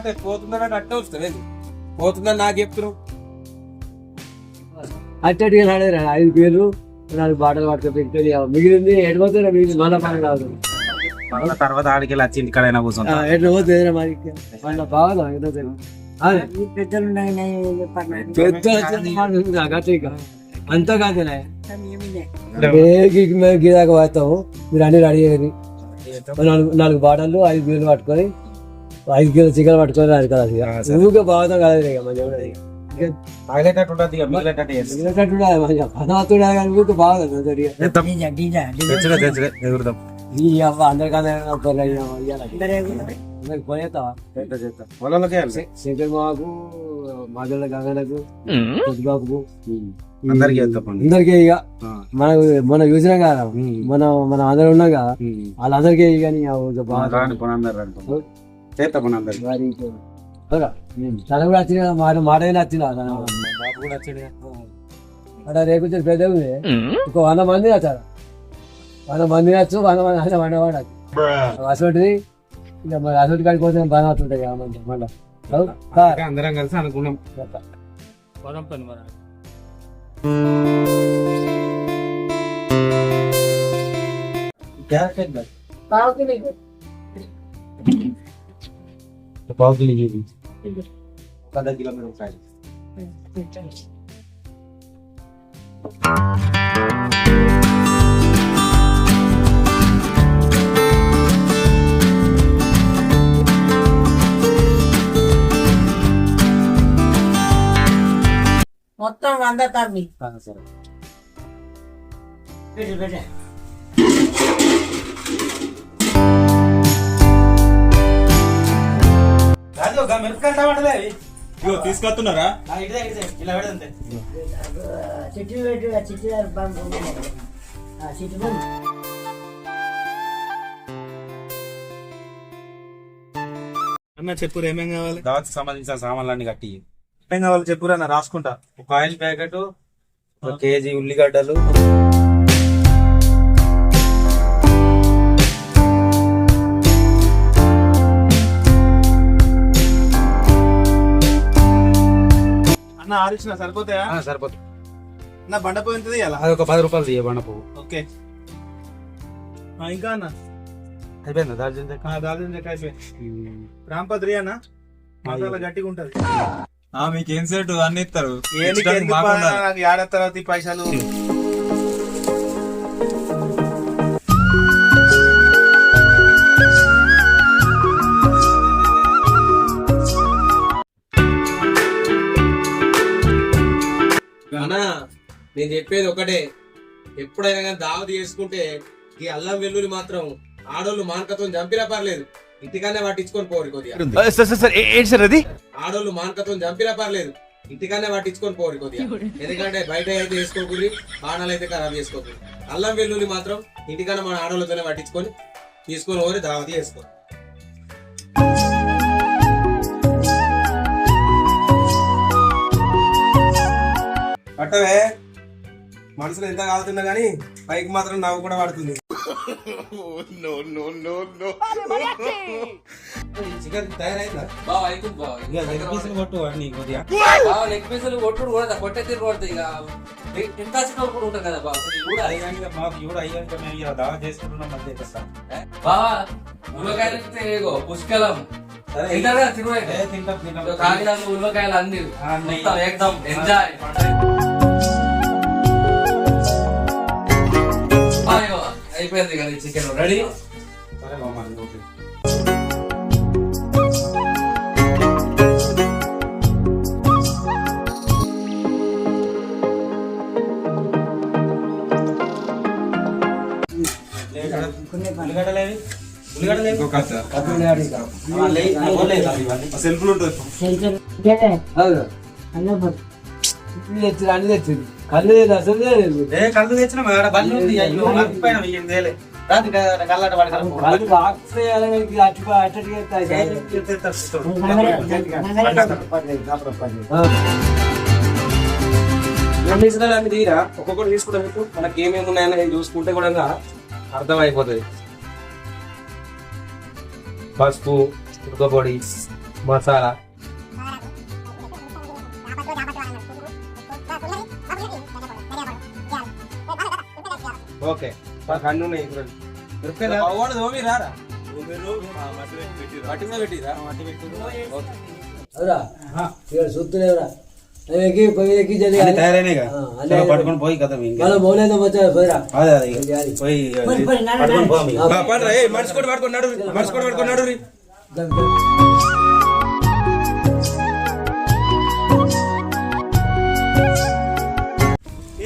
అంటే పోతుందని అట్టే వస్తుంది పోతుందని నాకు చెప్తున్నావు. ఐదు పేర్లు నాలుగు బాటలు పట్టుకొని పెట్టి మిగిలింది ఎడిపోతే మిగిలింది మళ్ళీ పని మళ్ళా తర్వాత ఆడికి వెళ్ళి వచ్చి ఇంటికాడైనా కూర్చుంటా ఎట్లా పోతే మరి మళ్ళీ బాగా అంతా కాదులే ఏమి గీదాకా పోతాము మీరు అన్ని రెడీ అయ్యి నాలుగు నాలుగు బాటలు ఐదు బీర్లు పట్టుకొని ఐదు కిలో చికెన్ పట్టుకొని అది కదా ఇక. ఊరికే బాగుతాం కదా ఇక మంచిగా ఉండదు తగిలేటట్టు ఇక మిగిలేటట్టు మంచిగా. కానీ ఊరికే బాగుంది. ఈ అవ్వ అందరికన్నా అందరికి పోయేస్తావా. శంకర్ మాకు బాబుకు. ఇక. ఆ. మనకు మనం చూసినాం కదా ఉమ్. మనం మనం అందరం ఉన్నాం కదా. వాళ్ళందరికీ ఇక బాగా చేస్తా పని అందరికి. మరి ఇంకా తన కూడా వచ్చిన కదా మాట మాట కూడా వచ్చాడు. అక్కడ రేపు పెద్ద ఉంది ఒక వంద మంది వచ్చారు. వంద మంది వచ్చు వంద మంది వంద వాడు అసోటిది ఇక మరి అసోటి కాడికి పోతే బాగా అవుతుంటాయి కదా మంది? మళ్ళీ అందరం కలిసి అనుకున్నాం. పొలం పని మరి. పావుకిలి పావు కిలో ఇయ్యి. ఒక అర్ధ కిలో మిరపకాయలు. మొత్తం వంద తమ్మి ఆ, సరే పెట్టు ఇగో తీసుకొస్తున్నారా? చిట్టి చిట్టి అన్న చెప్పు ఏమేం కావాలి? దావత్ సంబంధించిన సామాన్లన్నీ కట్టి ఏం కావాలి చెప్పురా నా రాసుకుంటా. ఒక ఆయిల్ ప్యాకెట్ ఒక కేజీ ఉల్లిగడ్డలు. అన్న ఆరిచిన సరిపోతాయా? ఆ, సరిపోతుంది నా బండ పోయింది అలా అది ఒక పది రూపాయలు తీయ బండ పువ్వు ఓకే. ఇంకా అన్న? అయిపోయిందా దాల్చిన చెక్క? దాల్చిన చెక్క అయిపోయి రాంపత్రి అన్న? మసాలా గట్టిగా ఉంటది. మీకేం సెట్ అన్ని ఇస్తారు? ఏంది ఇచ్చడానికి అన్నా నేను చెప్పేది ఒకటే. ఎప్పుడైనా కానీ దావతి చేసుకుంటే ఈ అల్లం వెల్లుల్లి మాత్రం ఆడోళ్ళు మానకతో చంపినా పర్లేదు. ఇంటికన్నా పట్టించుకొని పోరు కొద్దిగా. ఏంటి సార్ అది? ఆడోళ్ళు మానకతో చంపినా పర్లేదు. ఇంటికన్నా పట్టించుకొని పోరు కొద్దిగా. ఎందుకంటే బయట అయితే వేసుకోకూడదు బాణాలు అయితే ఖరాబ్ చేసుకోకూడదు అల్లం వెల్లుల్లి మాత్రం ఇంటికన్నా మన ఆడోళ్ళతోనే పట్టించుకొని తీసుకొని పోరి దావతి చేసుకో పట్టవే. మనసులో ఎంత కాలుతున్నా కానీ పైకి మాత్రం నవ్వు కూడా పడుతుంది. చికెన్ తయారైందా? ఇక లెగ్ పీసులు కొట్టు వాడిని కొద్దిగా. బావ లెగ్ పీసులు కొట్టుడు కూడా కొట్టే తీరు కొడుతుంది ఇక. ఎంత చిన్న కూడా ఉంటారు కదా బావ ఇది కూడా అయ్యాక మాకు కూడా అయ్యాక మేము ఇలా దావా చేసుకుంటున్నాం మధ్య పుష్కలం. అన్ని అన్నీ. మొత్తం ఏకదం ఎంజాయ్ అయిపోయింది కదా చికెన్ రెడీ సరే ఉల్లిగడ్డలేవి ఇంకొక కథ. సెల్ఫ్ ఉంటుంది సెంటర్ అవును అన్న ఇడ్లీ తెచ్చింది అన్ని తెచ్చింది కళ్ళు లేదు అసలు లేదు ఏ కళ్ళు తెచ్చిన మేడ బండి ఉంది అయ్యో మర్చిపోయినా వెయ్యి తేలే రాత్రి కళ్ళాట వాడి కళ్ళు బాక్స్ అటు అట్టడికి గమనించడానికి అన్ని తీరా ఒక్కొక్కటి తీసుకుంటే మీకు మనకి ఏమేమి ఉన్నాయని చూసుకుంటే కూడా అర్థమైపోతుంది పసుపు ఉడకపొడి మసాలా. ఓకే. ఉన్నాయి చూడండి. మిరపకాయలు అవ్వడు తోమి రారా. మట్టి మీద పెట్టిరా? చూస్తలేవురా అవి ఎక్కి పోయి ఎక్కి. తయారైనాయిగా. పట్టుకొని కదా మళ్ళీ వచ్చారు పోయిరా? అదే అదే పండ్రా, మనిషి కూడా మనిషి కూడా.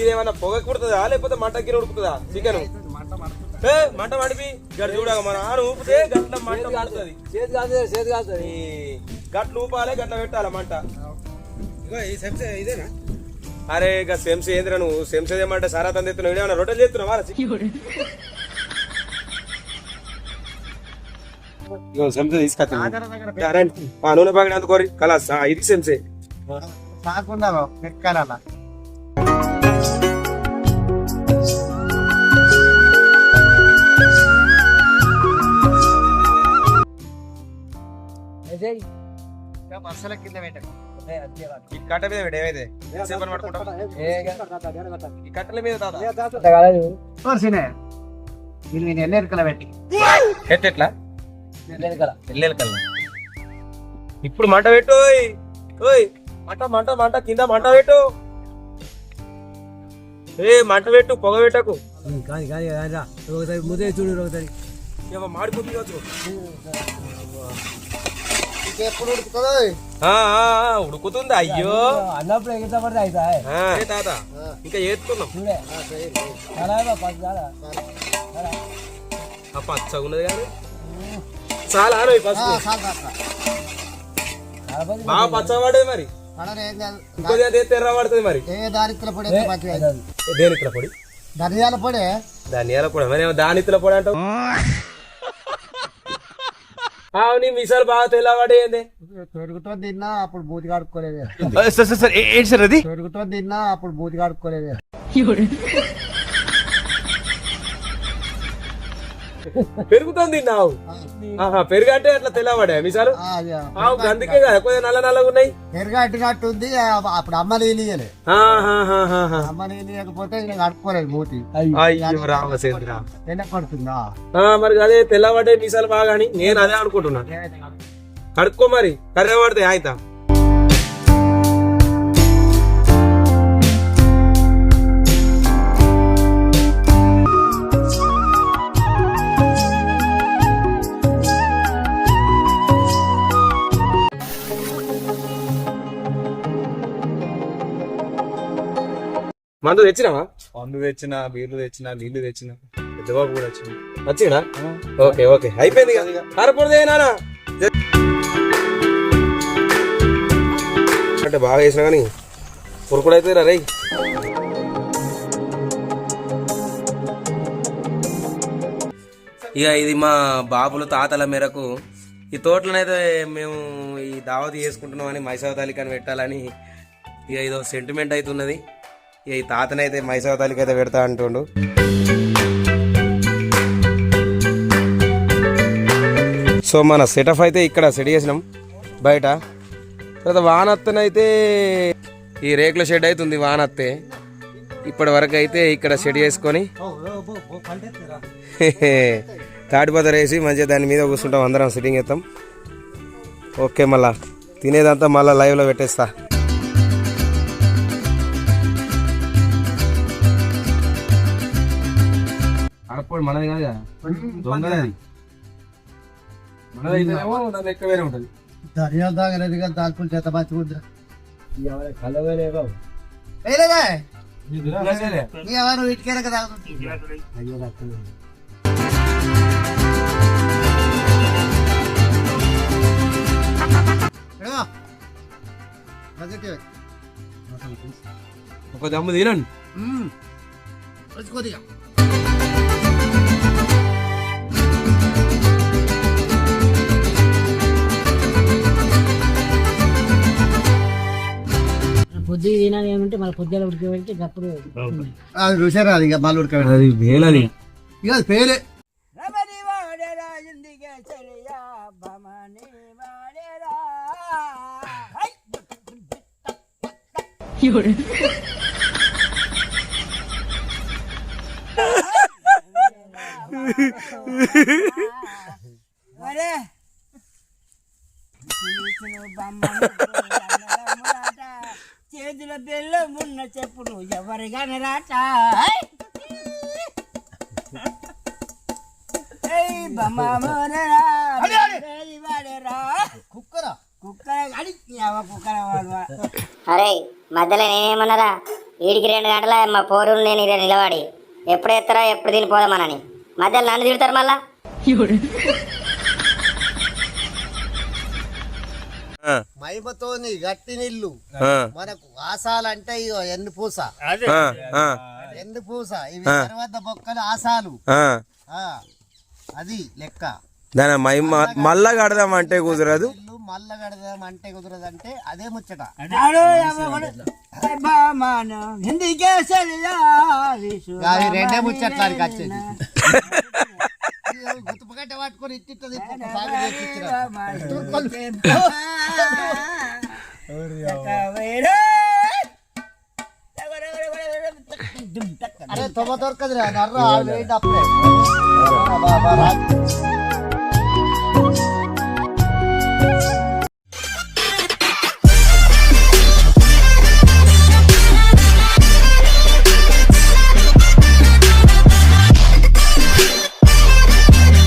ఇదేమన్నా పొగ కుడుతుందా? లేకపోతే మంట గిన్నె ఉడుకుతుందా? చికెన్? ఏ మంట మడిపి గడ చూడగా మన ఆరు ఊపితే గట్ల మంట పడుతుంది. చేతి కాదు చేతి కాదు. గట్లు ఊపాలి గట్ల పెట్టాలి మంట. ఇదేనా? అరే ఇక సెమ్స్ ఏందిరా నువ్వు? సెమ్స్ ఏమంటే సారా తంది ఎత్తున్నావు ఏమన్నా రొట్టెలు చేస్తున్నావా? ఇగో సెమ్స్ నూనె కలాస్ ఇది సెమ్సే కాకుండా ఎక్కాలన్నా బస్సుల కింద పెట్టకు. ఈ కట్ట మీద పెట్టు, ఏమైతే ఈ కట్టెల మీద నేను ఎన్నెరకల పెట్టి. ఎట్లా వెనకాల ఎల్లెల కల్లా ఇప్పుడు మంట పెట్టు ఓయ్. ఓయ్ మంట మంట మంట కింద మంట పెట్టు. ఏ మంట పెట్టు పొగ పెట్టకు. కానీ కానీ కానీ రా. ఒకసారి ముద్ద చూడు ఒకసారి. ఏమో మాడిపోతుంది కావచ్చు. ఉడుకుతుందో? అయ్యో. అన్నప్పుడు ఎగితా పడితే అవుతా ఆ, ఏ తాత ఇంకా ఆ పచ్చగా ఉన్నది కానీ. చాలా బాగా పచ్చగా పడేది మరి. తెర్ర పడుతుంది మరి. ఏ దారిత్ర పొడి ధనియాల పొడి? ధనియాల పొడి మరి దానిత్తుల పొడి అంటావు. నీ మిసాలు బాగా తెల్లవాడే ఏంది? తొరుగుతో తిన్నా అప్పుడు బూతి కడుక్కోలేదు. సార్ సార్ ఏంటి సార్ అది? తొరుగుతో తిన్నా అప్పుడు బూతి కడుక్కోలేదు. పెరుగుతుంది తిన్నావు ఆహా పెరుగు అంటే అట్లా తెల్లవాడే మిసాలు? అందుకే కదా కొద్దిగా నల్ల నల్లగా ఉన్నాయి. పెరుగు అట్టినట్టు ఉంది అప్పుడు అమ్మ ఆహాహాహాహా. అమ్మ నేను కడుక్కోలేదు మూతి. అయ్యో మరి అదే తెల్లవాడే మీసాలు బాగా అని నేను అదే అనుకుంటున్నా కడుక్కో మరి కర్రే పడితే ఆయన మందు తెచ్చినావా? మందు తెచ్చిన బీర్లు తెచ్చిన నీళ్ళు తెచ్చిన. పెద్దబాబు కూడా వచ్చింది వచ్చినా ఓకే ఓకే. అయిపోయింది కదా కారపొడిదే నానా అంటే బాగా చేసినా కానీ కురుకుడు అయితే రా ఇక ఇది మా బాబుల తాతల మేరకు ఈ తోటలనైతే మేము ఈ దావతి చేసుకుంటున్నామని మైసవ తాలికని పెట్టాలని ఇక ఇదో సెంటిమెంట్ అవుతున్నది ఈ తాతనైతే మైసూర్ తాలిక అయితే పెడతా అంటుండు. సో మన సెటప్ అయితే ఇక్కడ సెట్ చేసినాం బయట. తర్వాత వానత్తనైతే ఈ రేకుల షెడ్ అవుతుంది వానత్తే. ఇప్పటి వరకు అయితే ఇక్కడ సెట్ చేసుకొని తాటిపత్ర వేసి మంచిగా దాని మీద కూర్చుంటాం అందరం సిట్టింగ్ చేస్తాం. ఓకే మళ్ళా. తినేదంతా మళ్ళీ లైవ్లో పెట్టేస్తా. అడపడు మనది కాదు కదా దొంగది అది మనది అయితేనేమో దాని లెక్క వేరే ఉంటుంది ధనియాలు తాగలేదు కానీ దాల్పులు చేత మంచిగా కలవలే బాబు ఎవరు ఇటుకైనా కదా అయ్యో రక్తం ఒక దమ్ము తినండి పొద్దు తినాలి ఏమంటే మళ్ళీ పొద్దున ఉడికి అప్పుడు అది రుచారా అది ఇక మళ్ళీ ఉడకబెట్టాలి అది వేలని ఇక అది పేలే. రమణి చేతుల బెల్లం ఉన్న చెప్పులు ఎవరిగాని రాట ఏయ్! బొమ్మ మోనరా, బేడి వాడేరా. కుక్కర? కుక్కర అడి కుక్కర వాడు అరే మధ్యలో నేనేమన్నారా? వీడికి రెండు గంటల మా పోరు నేను ఇక్కడ నిలబడి ఎప్పుడు ఎత్తరా ఎప్పుడు తినిపోదామనని మధ్యలో నన్ను తిడతారు మళ్ళా? మైమతోని గట్టి నీళ్ళు మనకు ఆసాలంటే ఇగో ఎన్ని పూస ఎన్ని పూస ఇవి తర్వాత బొక్కలు ఆసాలు. ఆ, అది లెక్క. దాని మై మళ్ళా కడదామంటే కుదరదు. ఇల్లు మల్ల కడదాం అంటే కుదరదంటే అదే ముచ్చట. రెండే ముచ్చట్లానికి వచ్చేది. గుర్తుపగట్ట పట్టుకొని ఇట్టి అరే తొమ్మ దొరకదురా నర్ర వేయండి అప్పుడే. బాబా